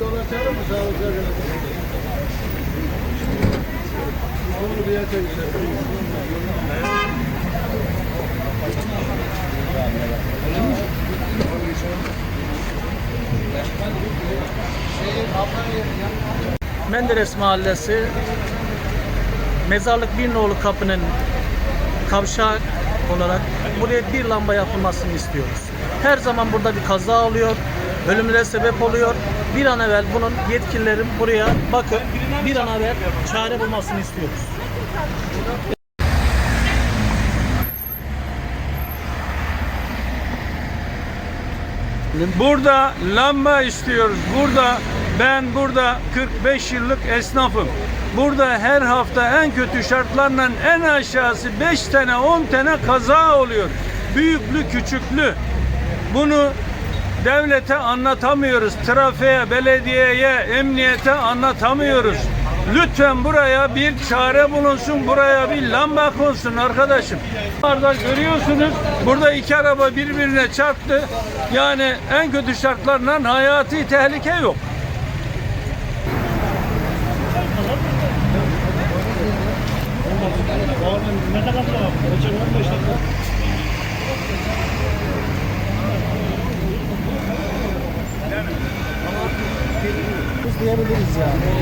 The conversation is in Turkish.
Dolaşalım mı sağlıkla Onu bir yere Menderes Mahallesi Mezarlık bir nolu kapının kavşağı olarak buraya bir lamba yapılmasını istiyoruz. Her zaman burada bir kaza oluyor, ölümlere sebep oluyor. Bir an evvel bunun yetkililerin buraya bakıp bir an evvel çare bulmasını istiyoruz. Burada lamba istiyoruz. Burada ben burada 45 yıllık esnafım. Burada her hafta en kötü şartlarla en aşağısı 5 tane 10 tane kaza oluyor. Büyüklü küçüklü. Bunu devlete anlatamıyoruz. Trafiğe, belediyeye, emniyete anlatamıyoruz. Lütfen buraya bir çare bulunsun. Buraya bir lamba konsun arkadaşım. Burada görüyorsunuz burada iki araba birbirine çarptı. Yani en kötü şartlarla hayati tehlike yok. Biz diyebiliriz yani.